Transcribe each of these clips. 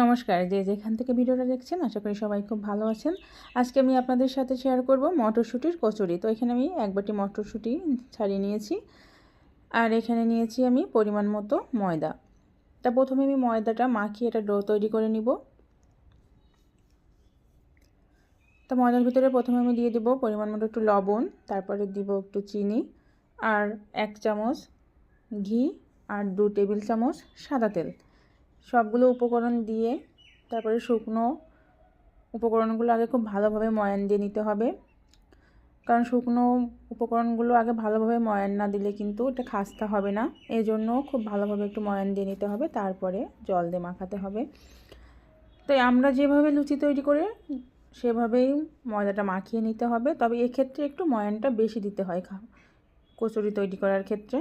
নমস্কার, যে যেখান থেকে ভিডিওটা দেখছেন, আশা করি সবাই খুব ভালো আছেন। আজকে আমি আপনাদের সাথে শেয়ার করব মটরশুঁটির কচুরি। তো এখানে আমি এক বাটি মটরশুঁটি ছাড়িয়ে নিয়েছি। আর এখানে নিয়েছি আমি পরিমাণ মতো ময়দা। তা প্রথমে আমি ময়দাটা মাখিয়ে এটা ডো তৈরি করে নিব। তা ময়দার ভিতরে প্রথমে আমি দিয়ে দিব পরিমাণ মতো একটু লবণ, তারপরে দিব একটু চিনি আর এক চামচ ঘি আর দু টেবিল চামচ সাদা তেল। সবগুলো উপকরণ দিয়ে তারপরে শুকনো উপকরণগুলো আগে খুব ভালোভাবে ময়ান দিয়ে নিতে হবে। কারণ শুকনো উপকরণগুলো আগে ভালোভাবে ময়ান না দিলে কিন্তু এটা খাস্তা হবে না। এই জন্য খুব ভালোভাবে একটু ময়ান দিয়ে নিতে হবে, তারপরে জল দিয়ে মাখাতে হবে। তো আমরা যেভাবে লুচি তৈরি করে সেভাবেই ময়দাটা মাখিয়ে নিতে হবে। তবে এক্ষেত্রে একটু ময়ানটা বেশি দিতে হয় কচুরি তৈরি করার ক্ষেত্রে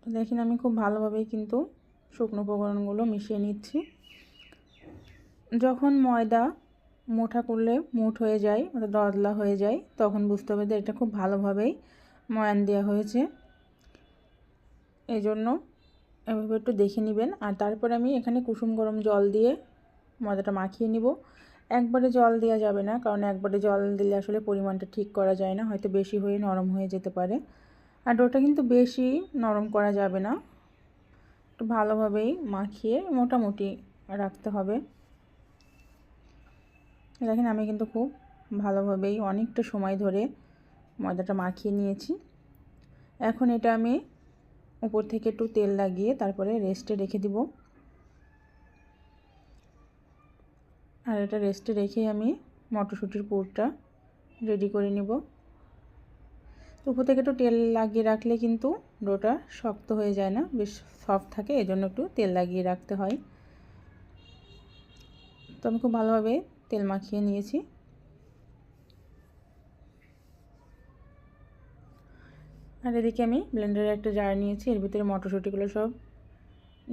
তো দেখেন আমি খুব ভালোভাবেই কিন্তু শুকনো উপকরণগুলো মিশিয়ে নিচ্ছি। যখন ময়দা মোটা করলে মুঠ হয়ে যায় অর্থাৎ দদলা হয়ে যায়, তখন বুঝতে হবে যে এটা খুব ভালোভাবেই ময়ান দেওয়া হয়েছে। এই জন্য এভাবে একটু দেখে নেবেন। আর তারপর আমি এখানে কুসুম গরম জল দিয়ে ময়দাটা মাখিয়ে নিব। একবারে জল দেওয়া যাবে না, কারণ একবারে জল দিলে আসলে পরিমাণটা ঠিক করা যায় না, হয়তো বেশি হয়ে নরম হয়ে যেতে পারে। আর ডোটা কিন্তু বেশি নরম করা যাবে না। একটু ভালোভাবেই মাখিয়ে মোটামুটি রাখতে হবে। দেখেন আমি কিন্তু খুব ভালোভাবেই অনেকটা সময় ধরে ময়দাটা মাখিয়ে নিয়েছি। এখন এটা আমি উপর থেকে একটু তেল লাগিয়ে তারপরে রেস্টে রেখে দিব। আর এটা রেস্টে রেখে আমি মটরশুঁটির পুরটা রেডি করে নিব। উপর থেকে একটু তেল লাগিয়ে রাখলে কিন্তু ডোটা শক্ত হয়ে যায় না, বেশ সফট থাকে, এজন্য একটু তেল লাগিয়ে রাখতে হয়। তো আমি খুব ভালোভাবে তেল মাখিয়ে নিয়েছি। আর এদিকে আমি ব্লেন্ডারে একটা জার নিয়েছি, এর ভিতরে মটরশুঁটিগুলো সব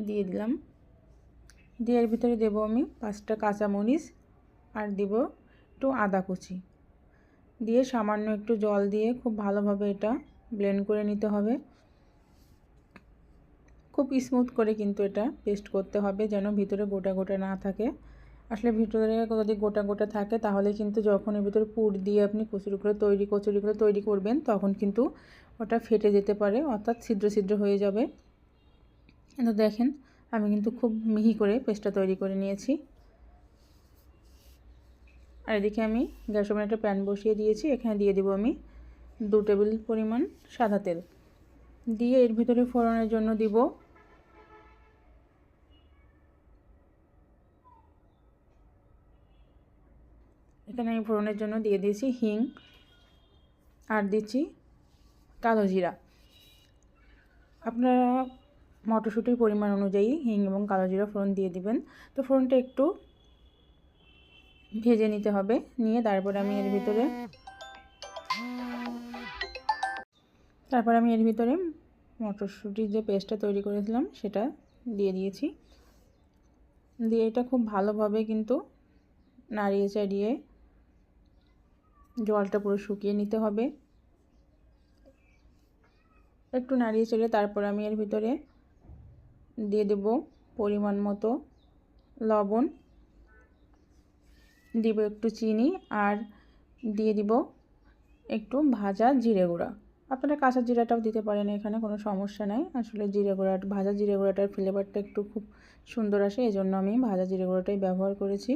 দিয়ে দিলাম। দিয়ে এর ভিতরে দেবো আমি পাঁচটা কাঁচামরিচ আর দেব একটু আদা কুচি। দিয়ে সামান্য একটু জল দিয়ে খুব ভালোভাবে এটা ব্লেন্ড করে নিতে হবে। খুব স্মুথ করে কিন্তু এটা পেস্ট করতে হবে যেন ভিতরে গোটা গোটা না থাকে। আসলে ভিতরে যদি গোটা গোটা থাকে তাহলে কিন্তু যখন এর ভিতরে পুর দিয়ে আপনি কচুরিগুলো তৈরি কচুরিগুলো তৈরি করবেন তখন কিন্তু ওটা ফেটে যেতে পারে, অর্থাৎ ছিদ্র ছিদ্র হয়ে যাবে। কিন্তু দেখেন, আমি কিন্তু খুব মিহি করে পেস্টটা তৈরি করে নিয়েছি। আর এদিকে আমি গ্যাস ওভেনে একটা প্যান বসিয়ে দিয়েছি। এখানে দিয়ে দেবো আমি দু টেবিল পরিমাণ সাদা তেল। দিয়ে এর ভিতরে ফোড়নের জন্য দিব এখানে আমি ফোড়নের জন্য দিয়ে দিয়েছি হিং আর দিচ্ছি কালো জিরা। আপনারা মটরশুঁটির পরিমাণ অনুযায়ী হিং এবং কালো জিরা ফোড়ন দিয়ে দিবেন। তো ফোড়নটা একটু ভেজে নিতে হবে। নিয়ে তারপর আমি এর ভিতরে তারপর আমি এর ভিতরে মটরশুঁটির যে পেস্টটা তৈরি করেছিলাম, সেটা দিয়ে দিয়েছি। দিয়ে এটা খুব ভালোভাবে কিন্তু নাড়িয়ে চাড়িয়ে জলটা পুরো শুকিয়ে নিতে হবে। একটু নাড়িয়ে চাড়িয়ে তারপর আমি এর ভিতরে দিয়ে দেব পরিমাণ মতো লবণ। দিব একটু চিনি আর দিয়ে দিব একটু ভাজা জিরে গুঁড়া। আপনারা কাঁচা জিরাটাও দিতে পারেন, এখানে কোনো সমস্যা নাই। আসলে জিরে গুঁড়া, ভাজা জিরে গুঁড়াটার ফ্লেভারটা একটু খুব সুন্দর আসে এই জন্য আমি ভাজা জিরে গুঁড়াটাই ব্যবহার করেছি।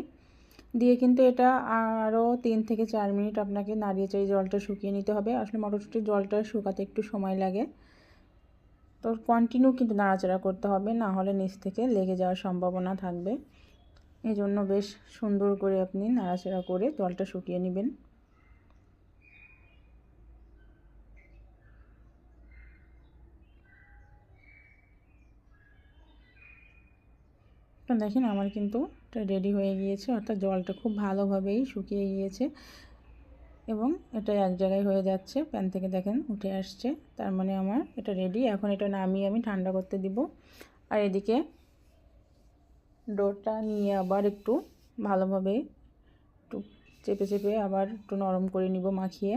দিয়ে কিন্তু এটা আরও তিন থেকে চার মিনিট আপনাকে নাড়িয়ে চাড়িয়ে জলটা শুকিয়ে নিতে হবে। আসলে মটরশুঁটির জলটা শুকাতে একটু সময় লাগে। তো কন্টিনিউ কিন্তু নাড়াচাড়া করতে হবে, না হলে নিচ থেকে লেগে যাওয়ার সম্ভাবনা থাকবে। এই জন্য বেশ সুন্দর করে আপনি নাড়াচাড়া করে জলটা শুকিয়ে নেবেন। তো দেখেন আমার কিন্তু এটা রেডি হয়ে গিয়েছে, অর্থাৎ জলটা খুব ভালোভাবেই শুকিয়ে গিয়েছে এবং এটা এক জায়গায় হয়ে যাচ্ছে, প্যান থেকে দেখেন উঠে আসছে। তার মানে আমার এটা রেডি এখন এটা নামিয়ে আমি ঠান্ডা করতে দিব। আর এদিকে ডোটা নিয়ে আবার একটু ভালোভাবে একটু চেপে চেপে আবার একটু নরম করে নিব মাখিয়ে।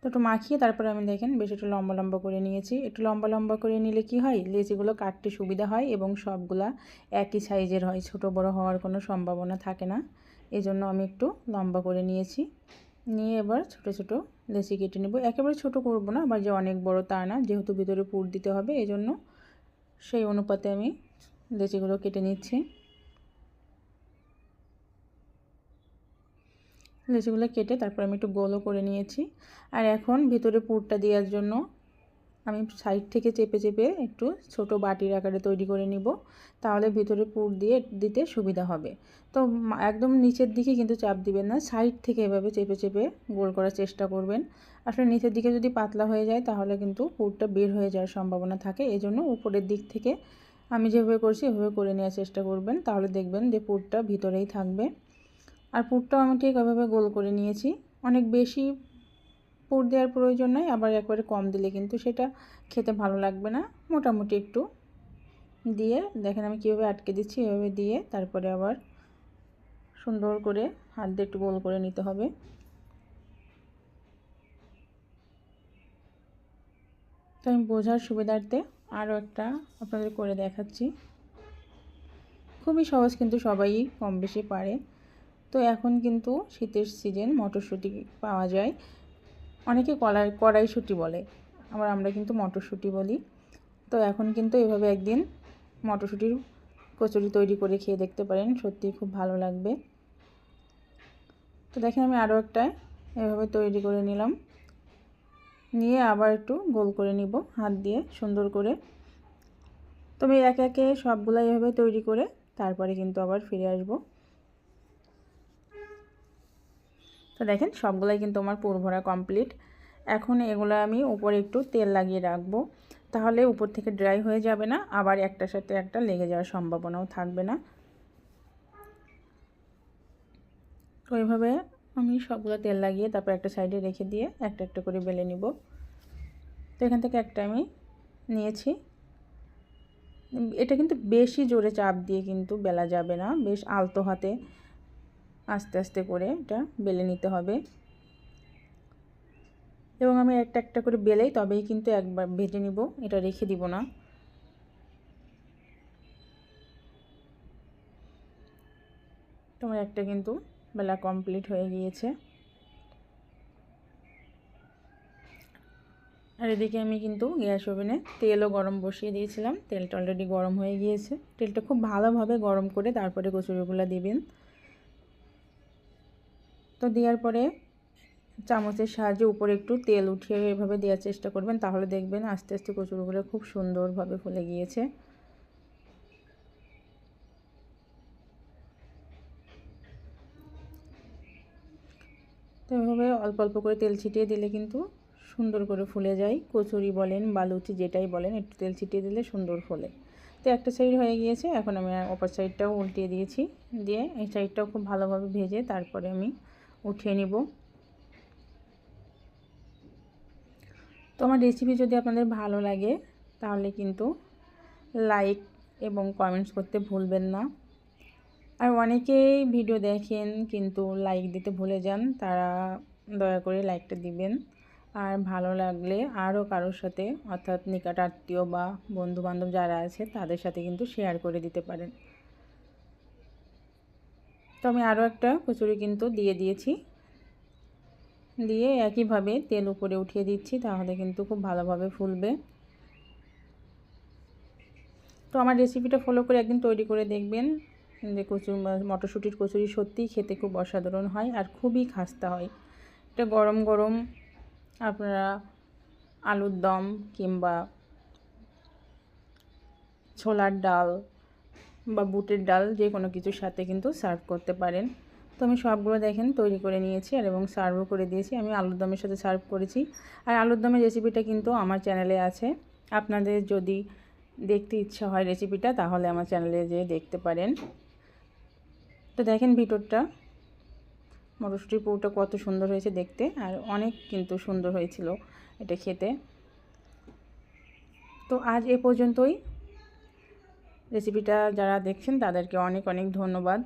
তো একটু মাখিয়ে তারপরে আমি দেখেন বেশ একটু লম্বা লম্বা করে নিয়েছি। একটু লম্বা লম্বা করে নিলে কি হয়? লেচিগুলো কাটতে সুবিধা হয় এবং সবগুলা একই সাইজের হয়। ছোট বড় হওয়ার কোনো সম্ভাবনা থাকে না। এজন্য আমি একটু লম্বা করে নিয়েছি। নিয়ে এবার ছোটো ছোটো লেচি কেটে নেব। একেবারে ছোট করব না আবার যে অনেক বড় তা না, যেহেতু ভিতরে পুর দিতে হবে এই জন্য সেই অনুপাতে আমি লেচিগুলো কেটে নিচ্ছি। লেচিগুলো কেটে তারপর আমি একটু গোলও করে নিয়েছি। আর এখন ভিতরে পুরটা দেওয়ার জন্য আমি সাইড থেকে চেপে চেপে একটু ছোট বাটির আকারে তৈরি করে নিব। তাহলে ভিতরে পুর দিয়ে দিতে সুবিধা হবে। তো একদম নিচের দিকে কিন্তু চাপ দিবেন না। সাইড থেকে এভাবে চেপে চেপে গোল করার চেষ্টা করবেন। আসলে নিচের দিকে যদি পাতলা হয়ে যায়, তাহলে কিন্তু পুরটা বের হয়ে যাওয়ার সম্ভাবনা থাকে। এই জন্য উপরের দিক থেকে আমি যেভাবে করছি, এভাবে করে নেওয়ার চেষ্টা করবেন। তাহলে দেখবেন যে পুরটা ভিতরেই থাকবে। আর পুরটাও আমি ঠিক ওইভাবে গোল করে নিয়েছি। অনেক বেশি পুর দেওয়ার প্রয়োজন নয় আবার একবারে কম দিলে কিন্তু সেটা খেতে ভালো লাগবে না। মোটামুটি একটু দিয়ে দেখেন আমি কীভাবে আটকে দিচ্ছি, এভাবে দিয়ে তারপরে আবার সুন্দর করে হাত দিয়ে একটু গোল করে নিতে হবে। তো আমি বোঝার সুবিধার্থে আরও একটা আপনাদের করে দেখাচ্ছি। খুবই সহজ কিন্তু সবাই কম বেশি পারে। তো এখন কিন্তু শীতের সিজন মটরশুঁটি পাওয়া যায়। অনেকে কলাই, কড়াইশুঁটি বলে, আবার আমরা কিন্তু মটরশুঁটি বলি। তো এখন কিন্তু এভাবে একদিন মটরশুঁটির কচুরি তৈরি করে খেয়ে দেখতে পারেন সত্যি খুব ভালো লাগবে। তো দেখেন আমি আরও একটা এভাবে তৈরি করে নিলাম। নিয়ে আবার একটু গোল করে নিব, হাত দিয়ে সুন্দর করে। তবে একে একে সবগুলাই এভাবে তৈরি করে তারপরে কিন্তু আবার ফিরে আসব। তো দেখেন সবগুলাই কিন্তু আমার পুর ভরা কমপ্লিট এখন এগুলো আমি উপরে একটু তেল লাগিয়ে রাখব। তাহলে উপর থেকে ড্রাই হয়ে যাবে না, আবার একটার সাথে একটা লেগে যাওয়ার সম্ভাবনাও থাকবে না। তো এইভাবে আমি সবগুলো তেল লাগিয়ে তারপর একটা সাইডে রেখে দিয়ে একটা একটা করে বেলে নিব। তো এখান থেকে একটা আমি নিয়েছি। এটা কিন্তু বেশি জোরে চাপ দিয়ে কিন্তু বেলা যাবে না, বেশ আলতো হাতে। আস্তে আস্তে করে এটা বেলে নিতে হবে। এবং আমি একটা একটা করে বেলেই তবেই কিন্তু একবার ভেজে নিব, এটা রেখে দিব না। তোমার একটা কিন্তু বেলা কমপ্লিট হয়ে গিয়েছে। আর এদিকে আমি কিন্তু গ্যাস ওভেনে তেলও গরম বসিয়ে দিয়েছিলাম, তেলটা অলরেডি গরম হয়ে গিয়েছে। তেলটা খুব ভালোভাবে গরম করে তারপরে কচুরিগুলো দিবেন। তো দেওয়ার পরে চামচের সাহায্যে উপরে একটু তেল উঠিয়ে এভাবে দেওয়ার চেষ্টা করবেন, তাহলে দেখবেন আস্তে আস্তে কচুরগুলো খুব সুন্দরভাবে ফুলে গিয়েছে। তো এভাবে অল্প অল্প করে তেল ছিটিয়ে দিলে কিন্তু সুন্দর করে ফুলে যায়। কচুরি বলেন বা লুচি যেটাই বলেন, একটু তেল ছিটিয়ে দিলে সুন্দর ফোলে। তো একটা সাইড হয়ে গিয়েছে, এখন আমি অপর সাইডটাও উল্টিয়ে দিয়েছি। দিয়ে এই সাইডটাও খুব ভালোভাবে ভেজে তারপরে আমি উঠিয়ে নিব। তো আমার রেসিপি যদি আপনাদের ভালো লাগে, তাহলে কিন্তু লাইক এবং কমেন্টস করতে ভুলবেন না। আর অনেকেই ভিডিও দেখেন কিন্তু লাইক দিতে ভুলে যান, তারা দয়া করে লাইকটা দিবেন। আর ভালো লাগলে আরও কারোর সাথে, অর্থাৎ নিকট আত্মীয় বা বন্ধুবান্ধব যারা আছে, তাদের সাথে কিন্তু শেয়ার করে দিতে পারেন। তো আমি আরও একটা কচুরি কিন্তু দিয়ে দিয়েছি। দিয়ে একইভাবে তেল উপরে উঠিয়ে দিচ্ছি, তাহলে কিন্তু খুব ভালোভাবে ফুলবে। তো আমার রেসিপিটা ফলো করে একদিন তৈরি করে দেখবেন যে কচু মটরশুঁটির কচুরি সত্যিই খেতে খুব অসাধারণ হয় আর খুবই খাস্তা হয়। এটা গরম গরম আপনারা আলুর দম কিংবা ছোলার ডাল বা বুটের ডাল যে কোনো কিছুর সাথে কিন্তু সার্ভ করতে পারেন। তো আমি সবগুলো দেখেন তৈরি করে নিয়েছি আর এবং সার্ভও করে দিয়েছি। আমি আলুর দমের সাথে সার্ভ করেছি। আর আলুর দমের রেসিপিটা কিন্তু আমার চ্যানেলে আছে। আপনাদের যদি দেখতে ইচ্ছা হয় রেসিপিটা, তাহলে আমার চ্যানেলে যেয়ে দেখতে পারেন। তো দেখেন ভিতরটা। মটরশুঁটির পুরোটা কত সুন্দর হয়েছে দেখতে। আর অনেক কিন্তু সুন্দর হয়েছিল এটা খেতে। তো আজ এ পর্যন্তই। রেসিপিটা যারা দেখছেন তাদেরকে অনেক অনেক ধন্যবাদ।